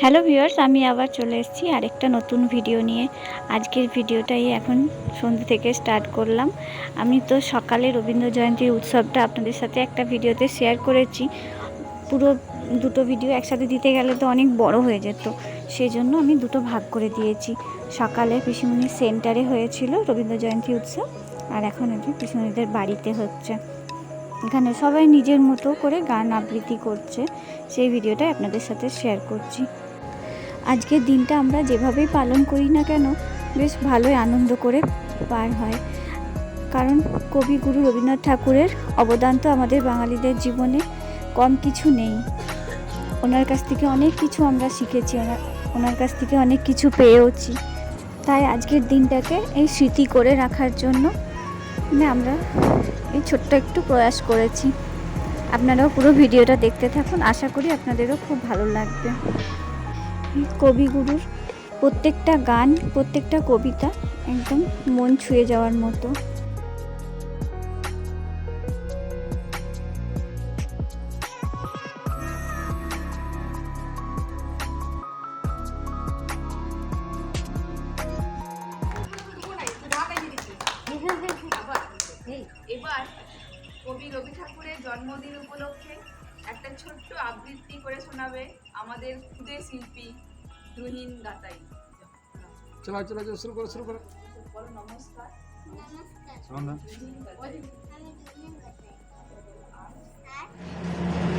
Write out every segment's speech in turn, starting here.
Hello viewers, আমি আবার চলে এসেছি আরেকটা নতুন ভিডিও নিয়ে। আজকের ভিডিওটাই এখন সন্ধ্যে থেকে স্টার্ট করলাম। আমি তো সকালে রবীন্দ্র জয়ন্তীর উৎসবটা আপনাদের সাথে একটা ভিডিওতে শেয়ার করেছি। পুরো দুটো ভিডিও একসাথে দিতে গেলে তো অনেক বড় হয়ে যেত। সেই জন্য আমি দুটো ভাগ করে দিয়েছি। সকালে পিসিমণির সেন্টারে হয়েছিল রবীন্দ্র জয়ন্তী উৎসব, আর এখন হচ্ছে পিসিমণিদের বাড়িতে হচ্ছে। এখানে সবাই নিজের মতো করে গান আবৃত্তি করছে। সেই ভিডিওটাই আপনাদের সাথে শেয়ার করছি। আজকের দিনটা আমরা যেভাবেই পালন করি না কেন, বেশ ভালোই আনন্দ করে পার হয়। কারণ কবিগুরু রবীন্দ্রনাথ ঠাকুরের অবদান তো আমাদের বাঙালিদের জীবনে কম কিছু নেই। ওনার কাছ থেকে অনেক কিছু আমরা শিখেছি, ওনার ওনার কাছ থেকে অনেক কিছু পেয়েওছি। তাই আজকের দিনটাকে এই স্মৃতি করে রাখার জন্য মানে আমরা এই ছোট্ট একটু প্রয়াস করেছি। আপনারাও পুরো ভিডিওটা দেখতে থাকুন। আশা করি আপনাদেরও খুব ভালো লাগবে। কবিগুরুর প্রত্যেকটা গান, প্রত্যেকটা কবিতা একদম মন ছুঁয়ে যাওয়ার মতো। এবার কবি রবি ঠাকুরের জন্মদিন উপলক্ষে একটা ছোট্ট আবৃত্তি করে শোনাবে আমাদের খুদে শিল্পী রুহিন গাতাই। চলো চলো চলো শুরু করো শুরু করো। বলো নমস্কার। নমস্কার। সন্ধ্যা রুহিন গাতাই। আমি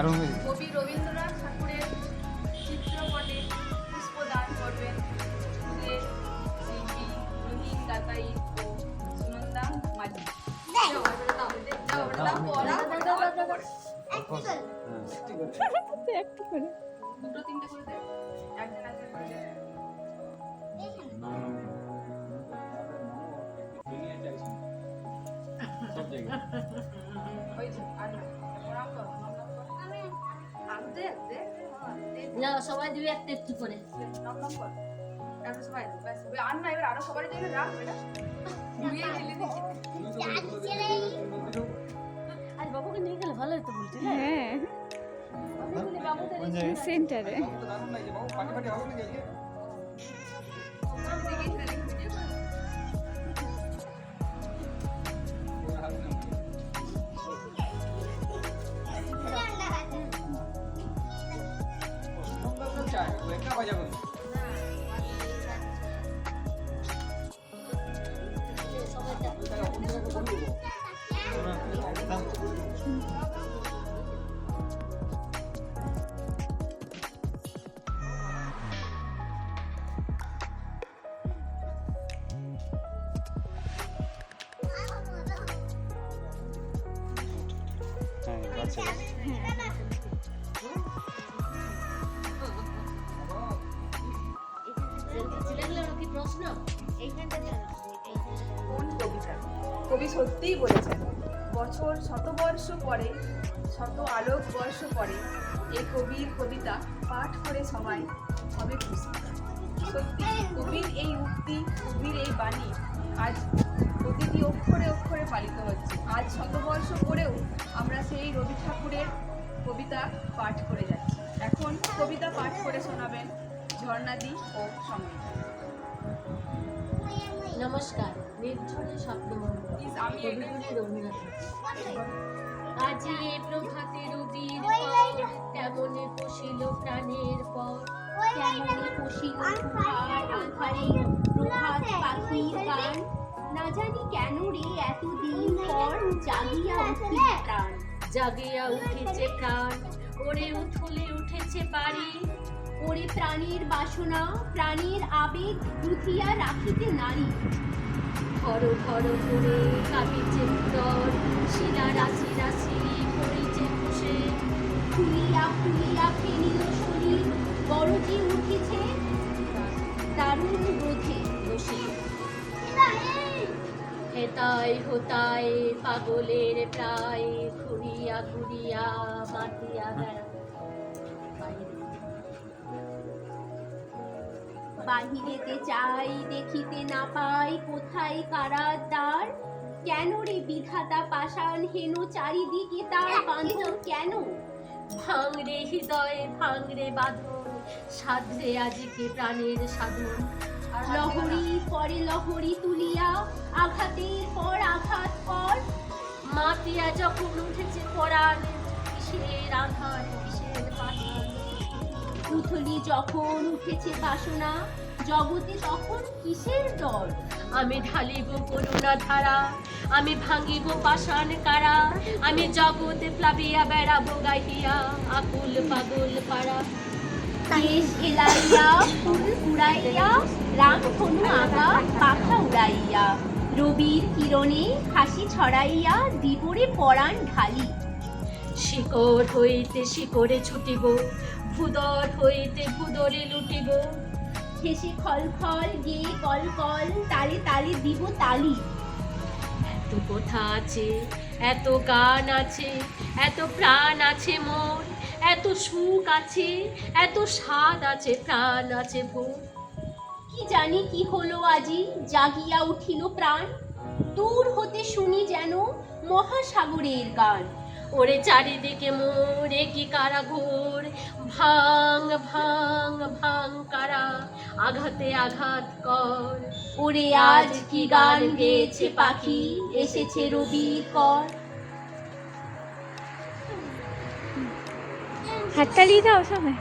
I don't know. না সবাই দিবে একটা একটু করে নাম সবাই আর না, আরও। আজ বাবুকে নিয়ে গেলে ভালো হতো বলছি হ্যাঁ সেন্টারে শতবর্ষ পরে শত আলোক বর্ষ পরে এ কবির কবিতা পাঠ করে সবাই হবে খুশি। সত্যি কবির এই উক্তি কবির এই বাণী আজ প্রতিটি অক্ষরে অক্ষরে পালিত হচ্ছে। আজ শতবর্ষ পরেও আমরা সেই রবি ঠাকুরের কবিতা পাঠ করে যাচ্ছি। এখন কবিতা পাঠ করে শোনাবেন ঝর্ণাদি ও সংগীত নমস্কার নির্ঝরে স্বপ্নমন্ডল আমি রবীন্দ্রনাথ আজি এ প্রভাতে রবির তেমনে পশিল প্রাণের পর কেমনে পশিল আধারে প্রভাত পাখির গান না জানি কেন রে এতদিন পর জাগিয়া উঠিল প্রাণ। জাগিয়া উঠেছে প্রাণ ওরে উঠলে উঠেছে বাড়ি ওরে প্রাণের বাসনা প্রাণের আবেগ রুথিয়া রাখিতে নারী। ঘর ঘর করে কাঁপিছে উদর শিলা রাশি রাশি পড়িছে বসে ফুলিয়া ফুলিয়া ফেনিল শরীর বড়জি উঠিছে, দারুণ রোধে বসে। হেতায় হোতায় পাগলের প্রায়, ঘুরিয়া ঘুরিয়া মাতিয়া বাহিরেতে চাই দেখিতে না পাই কোথায় কারার দ্বার কেন রে বিধাতা পাষাণ হেন চারিদিকে তার বাঁধন কেন? ভাঙরে হৃদয়ে ভাঙরে বাঁধন সাধরে আজকে প্রাণের সাধন। লহরী পরে লহরী তুলিয়া আঘাতের পর আঘাত পর মাতিয়া যখন উঠেছে পরাণ কিসের আধার কিসের পাঠান উথলি যখন উঠেছে বাসনা জগতে তখন কিসের ডর আমি ঢালিব করুণা ধারা আমি ভাঙিব পাষাণ কারা আমি জগতে প্লাবিয়া বেড়াবো গাহিয়া আকুল পাগল পাড়া। দেশ ফুল উড়াইয়া পাখা উড়াইয়া। রবির কিরণে হাসি ছড়াইয়া দিবরে পরাণ ঢালি। শিকড় হইতে শিকড়ে ছুটিব ভুদর হইতে ভুদরে লুটিব। হেসে খল খল গেয়ে কল কল তালে তালে দিব তালি। এত কথা আছে এত গান আছে এত প্রাণ আছে মোর এত সুখ আছে এত স্বাদ আছে প্রাণ আছে ভোর। কি জানি কি হলো আজি জাগিয়া উঠিল প্রাণ। দূর হতে শুনি যেন মহাসাগরের গান। ওরে চারিদিকে মোর কি কারা ঘোর? ভাং ভাং ভাং কারা? আঘাতে আঘাত কর। ওরে আজ কি গান গেয়েছে পাখি? এসেছে রবির কর। হাততালি দাও সবাই।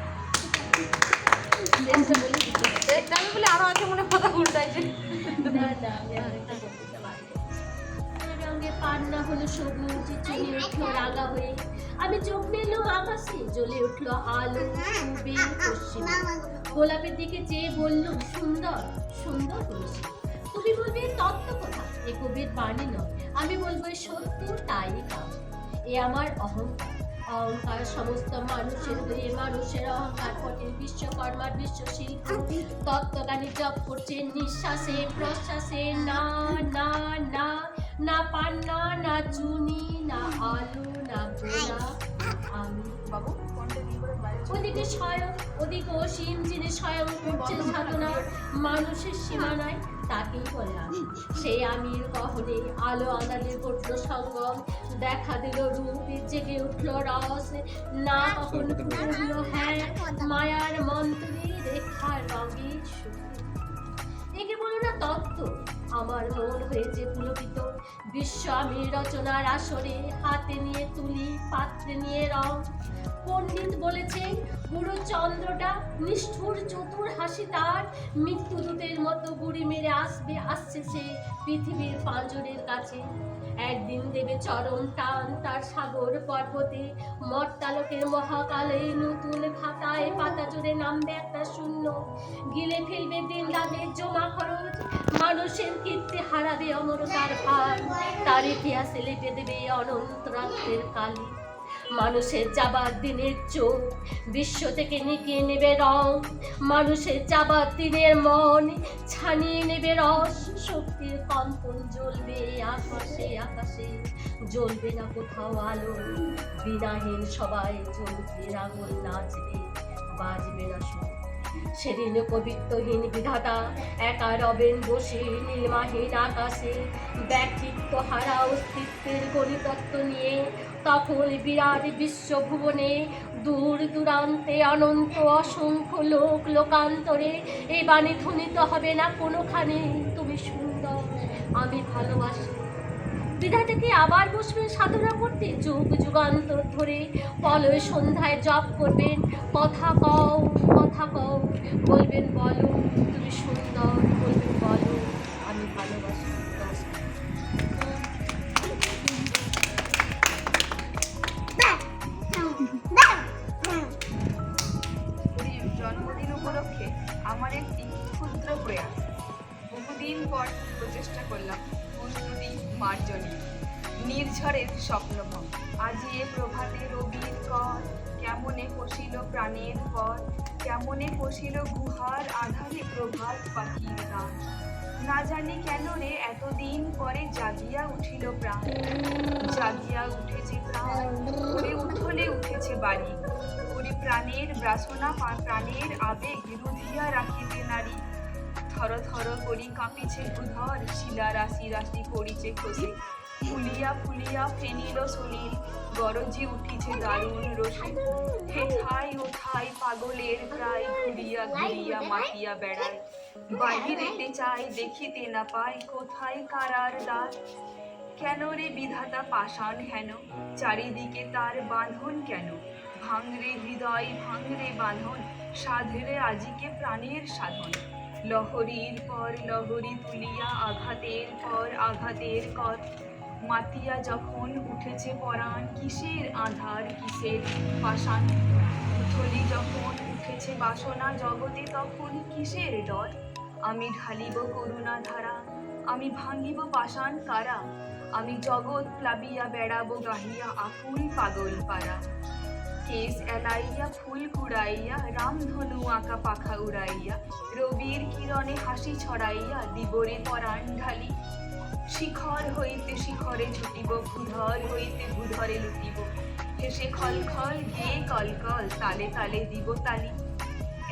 আমি বলে আরও আছে মনে কথা উল্টাইছে না, না, পারব। রঙে পান্না হলো সবুজ চুনি উঠল রাগা হয়ে। আমি চোখ মেললাম আকাশে জ্বলে উঠল আলো পূর্বে পশ্চিমে। গোলাপের দিকে চেয়ে বলল সুন্দর সুন্দর বলেছি তুমি বলবে তত্ত্ব কথা? এ কবির বাণী নয়। আমি বলব সত্য তাই কাম এ আমার অহংকার। অহংকার সমস্ত মানুষের হয়ে মানুষের অহংকার পটে বিশ্বকর্মার বিশ্বশিল্প। তত্ত্বজ্ঞানী জপ করছে নিঃশ্বাসে প্রশ্বাসে না না না। না পান্না না চুনি না আলু না গোলা আমি বাবু ওদিকে স্বয়ং ওদিকে অসীম যিনি স্বয়ং করছেন সাধনা মানুষের সীমানায় তাকেই বললাম সেই আমির কহনে আলো আঁধারে ঘটল সঙ্গম দেখা দিল রূপ জেগে উঠল রস না কখন হ্যাঁ মায়ার মন্ত্রে রেখার রঙে সুখী বলো তত্ত্ব। আমার মন হয়েছে পুলকিত। রচনার আসরে হাতে নিয়ে তুলি, পাত্রে নিয়ে রং। পণ্ডিত চন্দ্রটা নিষ্ঠুর চতুর হাসি তার। মৃত্যুদূতের মতো গুড়ি মেরে আসবে, আসছে সে পৃথিবীর পাঁজরের কাছে। একদিন দেবে চরম টান তার সাগর পর্বতে। মর্তালোকের মহাকালে নতুন খাতায় পাতা জুড়ে নামবে একটা শূন্য। গিলে ফেলবে দিন রাতের জমা মানুষের কীর্তি হারাবে অমরতার ভার। তার ইতিহাসে লেপে দেবে অনন্ত রাত্রের কালি। মানুষের যাবার দিনের চোখ বিশ্ব থেকে নিকিয়ে নেবে রং। মানুষের যাবার দিনের মন ছানিয়ে নেবে রস। শক্তির কম্পন জ্বলবে আকাশে আকাশে। জ্বলবে না কোথাও আলো। বিনাহীন সবাই জ্বলবে আঙুল নাচবে, বাজবে না সুর সেদিন কবিত্বহীন বিধাতা, একা রবেন বসে নীলমাহীন আকাশে ব্যক্তিত্ব হারা অস্তিত্বের গণিতত্ত্ব নিয়ে, তখন বিরাট বিশ্বভুবনে, দূর দূরান্তে অনন্ত অসংখ্য লোক লোকান্তরে এই বাণী ধ্বনিত হবে না কোনোখানে, তুমি সুন্দর, আমি ভালোবাসি। বিধাতাকে আবার বসবেন সাধনা করতে যুগ যুগান্তর ধরে পলয় সন্ধ্যায় জপ করবেন, কথা কও কথা কও, বলবেন, বলো, তুমি সুন্দর বলবেন নির্ঝরের স্বপ্নভম আজি এ প্রভাতে রবির কর কেমনে পশিল প্রাণের পর, কেমনে পশিল গুহার আধারে প্রভাত পাখির গান না জানি কেন রে, এতদিন পরে জাগিয়া উঠিল প্রাণ। জাগিয়া উঠেছে প্রাণ, ওরে উঠলে উঠেছে বাড়ি। ওরে প্রাণের বাসনা পা- প্রাণের আবেগ রুধিয়া রাখিতে নারী। থর থর করি কাঁপিছে উধর শিলা রাশি রাশি পড়িছে খসে। ফুলিয়া ফুলিয়া ফেনিল সলিল গরজি উঠিছে দারুণ রসি হে ঠাই ও ঠাই পাগলের প্রায় ঘুরিয়া ঘুরিয়া মাতিয়া বেড়ায়। বাহিরেতে চাই দেখিতে না পাই কোথায় কারার দ্বার। কেন রে বিধাতা পাষাণ হেন? চারিদিকে তার বাঁধন কেন? ভাঙরে হৃদয়, ভাঙরে বাঁধন। সাধরে আজিকে প্রাণের সাধন। লহরীর পর লহরী তুলিয়া আঘাতের পর আঘাতের কর। মাতিয়া যখন উঠেছে পরাণ, কিসের আধার, কিসের পাষাণ? উথলি যখন উঠেছে বাসনা জগতে, তখন কিসের ডর? আমি ঢালিব করুণা ধারা, আমি ভাঙিব পাষাণ কারা আমি জগৎ প্লাবিয়া বেড়াবো গাহিয়া আকুল পাগল পারা কেস এলাইয়া, ফুল কুড়াইয়া রামধনু আঁকা পাখা উড়াইয়া, রবির কিরণে হাসি ছড়াইয়া দিবরে পরাণ ঢালি শিখর হইতে শিখরে ছুটিব ভূধর হইতে ভূধরে লুটিব। হেসে খল খল, গেয়ে কলকল তালে তালে দিব তালি।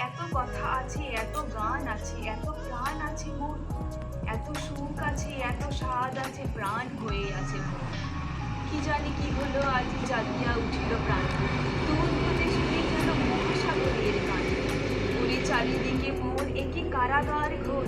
এত কথা আছে, এত গান আছে, এত প্রাণ আছে মোর এত সুখ আছে, এত স্বাদ আছে, প্রাণ হয়ে আছে মোর কি জানি কি হলো, আজ জাগিয়া উঠিল প্রাণ। দূর হতে শুনি যেন মহাসাগরের গান। চারিদিকে মোর একে কারাগার ঘোর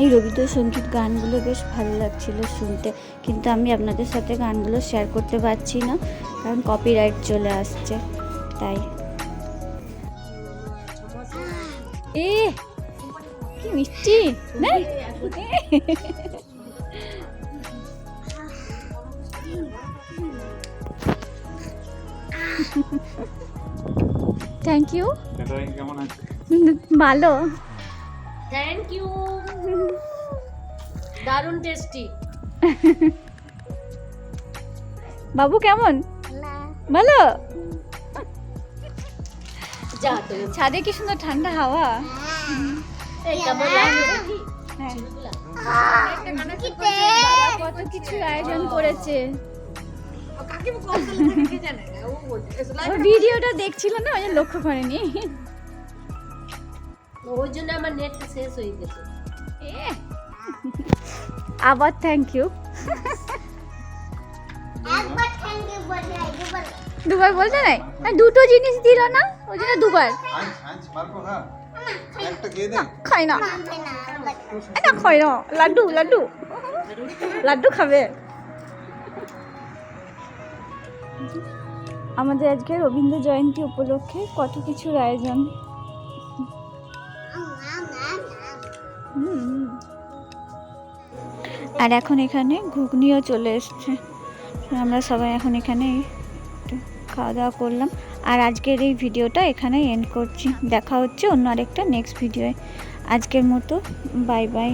এই রবীন্দ্রসঙ্গীত গানগুলো বেশ ভালো লাগছিল শুনতে। কিন্তু আমি আপনাদের সাথে গানগুলো শেয়ার করতে পারছি না কারণ কপিরাইট চলে আসছে তাই। এ কি মিষ্টি না? থ্যাংক ইউ ভালো। থ্যাংক ইউ দারুণ টেস্টি বাবু কেমন? ভালো? ছাদে কি সুন্দর ঠান্ডা হাওয়া? হ্যাঁ? কত কিছু আয়োজন করেছে। ভিডিওটা দেখছিল না ওই লক্ষ্য করেনি। ওই জন্য আমার নেট শেষ হয়ে গেছে। আবার থ্যাংক ইউ দুবার বলতে নাই? দুটো জিনিস দিল না? ওই জন্য দুবার। হ্যাঁ? একটা খেয়ে দে। খাই না। না খাই না। লাড্ডু লাড্ডু। লাড্ডু খাবে। আমাদের আজকে রবীন্দ্র জয়ন্তী উপলক্ষে কত কিছুর আয়োজন। আর এখন এখানে ঘুগনিও চলে এসছে। আমরা সবাই এখন এখানে খাওয়া দাওয়া করলাম। আর আজকের এই ভিডিওটা এখানে এন্ড করছি। দেখা হচ্ছে অন্য আরেকটা নেক্সট ভিডিওয়ে আজকের মতো বাই বাই